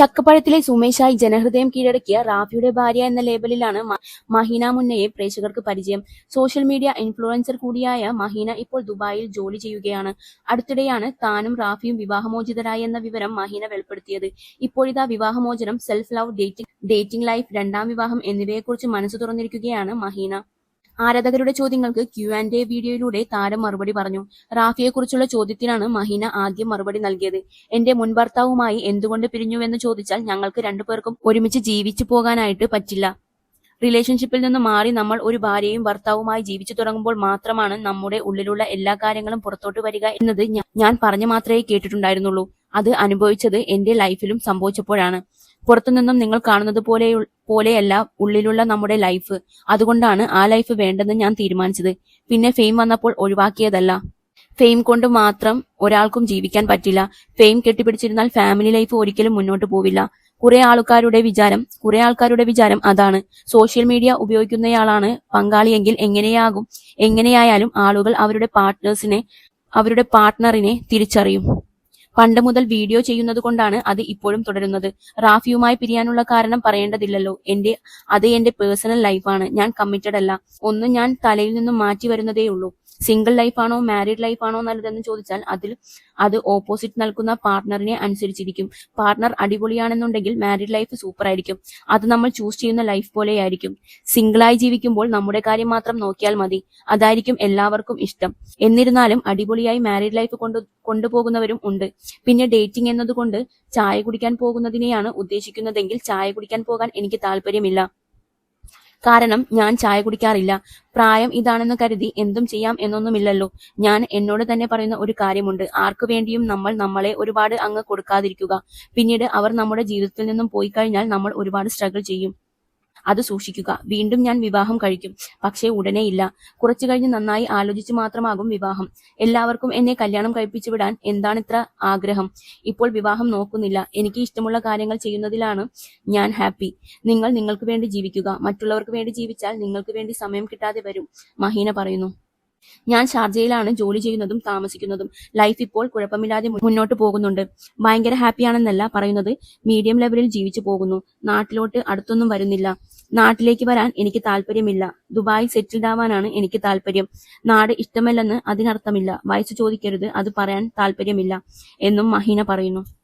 ചക്കപ്പഴത്തിലെ സുമേഷായി ജനഹൃദയം കീഴടക്കിയ റാഫിയുടെ ഭാര്യ എന്ന ലേബലിലാണ് മഹീന മുന്നയെ പ്രേക്ഷകർക്ക് പരിചയം. സോഷ്യൽ മീഡിയ ഇൻഫ്ലുവൻസർ കൂടിയായ മഹീന ഇപ്പോൾ ദുബായിൽ ജോലി ചെയ്യുകയാണ്. അടുത്തിടെയാണ് താനും റാഫിയും വിവാഹമോചിതരായി എന്ന വിവരം മഹീന വെളിപ്പെടുത്തിയത്. ഇപ്പോഴിതാ വിവാഹമോചനം self love dating dating life രണ്ടാം വിവാഹം എന്നിവയെക്കുറിച്ച് മനസ്സ് തുറന്നിരിക്കുകയാണ് മഹീന. ആരാധകരുടെ ചോദ്യങ്ങൾക്ക് ക്യു ആൻഡ് എ വീഡിയോയിലൂടെ താരം മറുപടി പറഞ്ഞു. റാഫിയെക്കുറിച്ചുള്ള ചോദ്യത്തിനാണ് മഹീന ആദ്യം മറുപടി നൽകിയത്. എന്റെ മുൻ ഭർത്താവുമായി എന്തുകൊണ്ട് പിരിഞ്ഞുവെന്ന് ചോദിച്ചാൽ ഞങ്ങൾക്ക് രണ്ടുപേർക്കും ഒരുമിച്ച് ജീവിച്ചു പോകാനായിട്ട് പറ്റില്ല. റിലേഷൻഷിപ്പിൽ നിന്ന് മാറി നമ്മൾ ഒരു ഭാര്യയും ഭർത്താവുമായി ജീവിച്ചു തുടങ്ങുമ്പോൾ മാത്രമാണ് നമ്മുടെ ഉള്ളിലുള്ള എല്ലാ കാര്യങ്ങളും പുറത്തോട്ട് വരിക എന്നത് ഞാൻ പറഞ്ഞു മാത്രമേ കേട്ടിട്ടുണ്ടായിരുന്നുള്ളൂ. അത് അനുഭവിച്ചത് എന്റെ ലൈഫിലും സംഭവിച്ചപ്പോഴാണ്. പുറത്തുനിന്നും നിങ്ങൾ കാണുന്നത് പോലെ പോലെയല്ല ഉള്ളിലുള്ള നമ്മുടെ ലൈഫ് അതുകൊണ്ടാണ് ആ ലൈഫ് വേണ്ടെന്ന് ഞാൻ തീരുമാനിച്ചത്. പിന്നെ ഫെയിം വന്നപ്പോൾ ഒഴിവാക്കിയതല്ല. ഫെയിം കൊണ്ട് മാത്രം ഒരാൾക്കും ജീവിക്കാൻ പറ്റില്ല. ഫെയിം കെട്ടിപ്പിടിച്ചിരുന്നാൽ ഫാമിലി ലൈഫ് ഒരിക്കലും മുന്നോട്ട് പോവില്ല. കുറെ ആൾക്കാരുടെ വിചാരം കുറെ ആൾക്കാരുടെ വിചാരം അതാണ്. സോഷ്യൽ മീഡിയ ഉപയോഗിക്കുന്നയാളാണ് പങ്കാളിയെങ്കിൽ എങ്ങനെയാകും എങ്ങനെയായാലും ആളുകൾ അവരുടെ പാർട്ട്നേഴ്സിനെ അവരുടെ പാർട്ട്ണറിനെ തിരിച്ചറിയും. പണ്ട് മുതൽ വീഡിയോ ചെയ്യുന്നത് കൊണ്ടാണ് അത് ഇപ്പോഴും തുടരുന്നത്. റാഫിയുമായി പിരിയാനുള്ള കാരണം പറയേണ്ടതില്ലല്ലോ. എന്റെ അത് എന്റെ പേഴ്സണൽ ലൈഫാണ്. ഞാൻ കമ്മിറ്റഡ് അല്ല. ഒന്നും ഞാൻ തലയിൽ നിന്നും മാറ്റി വരുന്നതേ ഉള്ളൂ. സിംഗിൾ ലൈഫാണോ മാരീഡ് ലൈഫാണോ നല്ലതെന്ന് ചോദിച്ചാൽ അതിൽ അത് ഓപ്പോസിറ്റ് നൽകുന്ന പാർട്ട്ണറിനെ അനുസരിച്ചിരിക്കും. പാർട്ണർ അടിപൊളിയാണെന്നുണ്ടെങ്കിൽ മാരീഡ് ലൈഫ് സൂപ്പർ ആയിരിക്കും അത് നമ്മൾ ചൂസ് ചെയ്യുന്ന ലൈഫ് പോലെയായിരിക്കും. സിംഗിളായി ജീവിക്കുമ്പോൾ നമ്മുടെ കാര്യം മാത്രം നോക്കിയാൽ മതി. അതായിരിക്കും എല്ലാവർക്കും ഇഷ്ടം. എന്നിരുന്നാലും അടിപൊളിയായി മാരീഡ് ലൈഫ് കൊണ്ടു കൊണ്ടുപോകുന്നവരും ഉണ്ട്. പിന്നെ ഡേറ്റിംഗ് എന്നതുകൊണ്ട് ചായ കുടിക്കാൻ പോകുന്നതിനെയാണ് ഉദ്ദേശിക്കുന്നതെങ്കിൽ ചായ കുടിക്കാൻ പോകാൻ എനിക്ക് താല്പര്യമില്ല. കാരണം ഞാൻ ചായ കുടിക്കാറില്ല. പ്രായം ഇതാണെന്ന് കരുതി എന്തും ചെയ്യാം എന്നൊന്നുമില്ലല്ലോ. ഞാൻ എന്നോട് തന്നെ പറയുന്ന ഒരു കാര്യമുണ്ട്. ആർക്കു വേണ്ടിയും നമ്മൾ നമ്മളെ ഒരുപാട് അങ്ങ് കൊടുക്കാതിരിക്കുക. പിന്നീട് അവർ നമ്മുടെ ജീവിതത്തിൽ നിന്നും പോയി കഴിഞ്ഞാൽ നമ്മൾ ഒരുപാട് സ്ട്രഗിൾ ചെയ്യും. അത് സൂക്ഷിക്കുക. വീണ്ടും ഞാൻ വിവാഹം കഴിക്കും. പക്ഷേ ഉടനെ ഇല്ല. കുറച്ചു കഴിഞ്ഞ് നന്നായി ആലോചിച്ച് മാത്രമാകും വിവാഹം. എല്ലാവർക്കും എന്നെ കല്യാണം കഴിപ്പിച്ചു വിടാൻ എന്താണ് ഇത്ര ആഗ്രഹം? ഇപ്പോൾ വിവാഹം നോക്കുന്നില്ല. എനിക്ക് ഇഷ്ടമുള്ള കാര്യങ്ങൾ ചെയ്യുന്നതിലാണ് ഞാൻ ഹാപ്പി. നിങ്ങൾ നിങ്ങൾക്ക് വേണ്ടി ജീവിക്കുക. മറ്റുള്ളവർക്ക് വേണ്ടി ജീവിച്ചാൽ നിങ്ങൾക്ക് വേണ്ടി സമയം കിട്ടാതെ വരും. മഹീന പറയുന്നു. ഞാൻ ഷാർജയിലാണ് ജോലി ചെയ്യുന്നതും താമസിക്കുന്നതും. ലൈഫ് ഇപ്പോൾ കുഴപ്പമില്ലാതെ മുന്നോട്ട് പോകുന്നുണ്ട്. ഭയങ്കര ഹാപ്പിയാണെന്നല്ല പറയുന്നത്. മീഡിയം ലെവലിൽ ജീവിച്ചു പോകുന്നു. നാട്ടിലോട്ട് അടുത്തൊന്നും വരുന്നില്ല. നാട്ടിലേക്ക് വരാൻ എനിക്ക് താല്പര്യമില്ല. ദുബായിൽ സെറ്റിൽഡ് ആവാനാണ് എനിക്ക് താല്പര്യം. നാട് ഇഷ്ടമല്ലെന്ന് അതിനർത്ഥമില്ല. വയസ്സ് ചോദിക്കരുത്. അത് പറയാൻ താല്പര്യമില്ല. എന്നും മഹീന പറയുന്നു.